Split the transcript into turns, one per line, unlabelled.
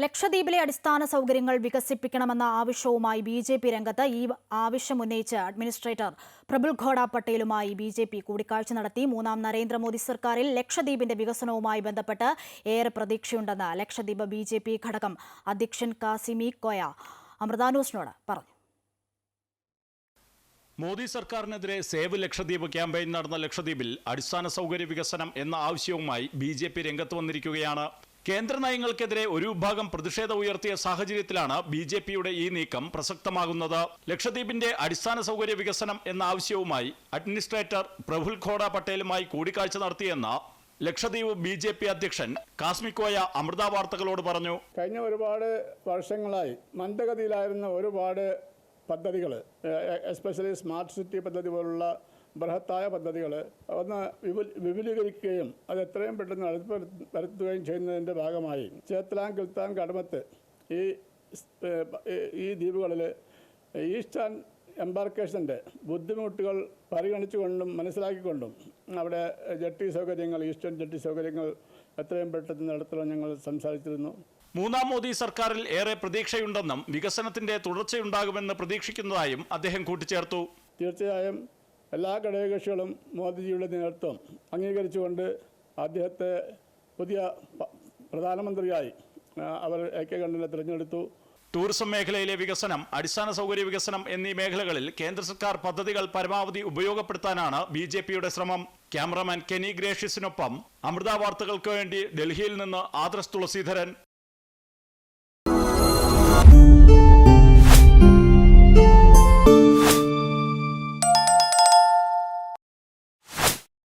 ലക്ഷദ്വീപിലെ അടിസ്ഥാന സൗകര്യങ്ങൾ വികസിപ്പിക്കണമെന്ന ആവശ്യവുമായി ബി ജെ പി രംഗത്ത് ഈ ആവശ്യം ഉന്നയിച്ച് അഡ്മിനിസ്ട്രേറ്റർ പ്രബുൽ ഘോഡ പട്ടേലുമായി ബി ജെ പി കൂടിക്കാഴ്ച നടത്തി. മൂന്നാം നരേന്ദ്രമോദി സർക്കാരിൽ ലക്ഷദ്വീപിന്റെ വികസനവുമായി ബന്ധപ്പെട്ട് ഏറെ പ്രതീക്ഷയുണ്ടെന്ന് ലക്ഷദ്വീപ് ബി ജെ പി ഘടകം അധ്യക്ഷൻ കാസിമി കോയ അമൃതാനൂസിനോട് പറഞ്ഞു.
മോദി സർക്കാരിനെതിരെ സേവ് ലക്ഷദ്വീപ് ക്യാമ്പയിൻ നടന്ന ലക്ഷദ്വീപിൽ അടിസ്ഥാന സൗകര്യ വികസനം എന്ന ആവശ്യവുമായി ബി രംഗത്ത് വന്നിരിക്കുകയാണ്. കേന്ദ്ര നയങ്ങൾക്കെതിരെ ഒരു വിഭാഗം പ്രതിഷേധം ഉയർത്തിയ സാഹചര്യത്തിലാണ് ബി ജെ പിയുടെ ഈ നീക്കം പ്രസക്തമാകുന്നത്. ലക്ഷദ്വീപിന്റെ അടിസ്ഥാന സൗകര്യ വികസനം എന്ന ആവശ്യവുമായി അഡ്മിനിസ്ട്രേറ്റർ പ്രഫുൽ ഖോഡ പട്ടേലുമായി കൂടിക്കാഴ്ച നടത്തിയെന്ന ലക്ഷദ്വീപ് ബി ജെ പി അധ്യക്ഷൻ കാസ്മിക്കോയ അമൃത വാർത്തകളോട് പറഞ്ഞു.
കഴിഞ്ഞ ഒരുപാട് വർഷങ്ങളായി മന്ദഗതിയിലായിരുന്ന ഒരുപാട് പദ്ധതികൾ എസ്പെഷ്യലി സ്മാർട്ട് സിറ്റി പദ്ധതി പോലുള്ള ബൃഹത്തായ പദ്ധതികൾ ഒന്ന് വിപുൽ വിപുലീകരിക്കുകയും അത് എത്രയും പെട്ടെന്ന് വരുത്തുകയും ചെയ്യുന്നതിന്റെ ഭാഗമായി. ചേത്തലാം കിൽത്താൻ കടമത്ത് ഈ ഈ ദ്വീപുകളിൽ ഈസ്റ്റേൺ എംബാർക്കേഷന്റെ ബുദ്ധിമുട്ടുകൾ പരിഗണിച്ചുകൊണ്ടും മനസ്സിലാക്കിക്കൊണ്ടും അവിടെ ജെട്ടി സൗകര്യങ്ങൾ ഈസ്റ്റേൺ ജെട്ടി സൗകര്യങ്ങൾ എത്രയും പെട്ടെന്ന് നടത്തണം ഞങ്ങൾ സംസാരിച്ചിരുന്നു.
മൂന്നാം മോദി സർക്കാരിൽ ഏറെ പ്രതീക്ഷയുണ്ടെന്നും വികസനത്തിന്റെ തുടർച്ചയുണ്ടാകുമെന്ന് പ്രതീക്ഷിക്കുന്നതായും അദ്ദേഹം കൂട്ടിച്ചേർത്തു.
തീർച്ചയായും എല്ലാ ഘടകകക്ഷികളും മോദിജിയുടെ നേതൃത്വം അംഗീകരിച്ചുകൊണ്ട് അദ്ദേഹത്തെ പുതിയ പ്രധാനമന്ത്രിയായി അവർ എ കെ കണ്ഠനെ തിരഞ്ഞെടുത്തു.
ടൂറിസം മേഖലയിലെ വികസനം അടിസ്ഥാന സൗകര്യ വികസനം എന്നീ മേഖലകളിൽ കേന്ദ്ര സർക്കാർ പദ്ധതികൾ പരമാവധി ഉപയോഗപ്പെടുത്താനാണ് ബി ജെ പിയുടെ ശ്രമം. ക്യാമറമാൻ കെനി ഗ്രേഷ്യസിനൊപ്പം അമൃത വാർത്തകൾക്ക് വേണ്ടി ഡൽഹിയിൽ നിന്ന് ആദ്രസ് തുളസീധരൻ.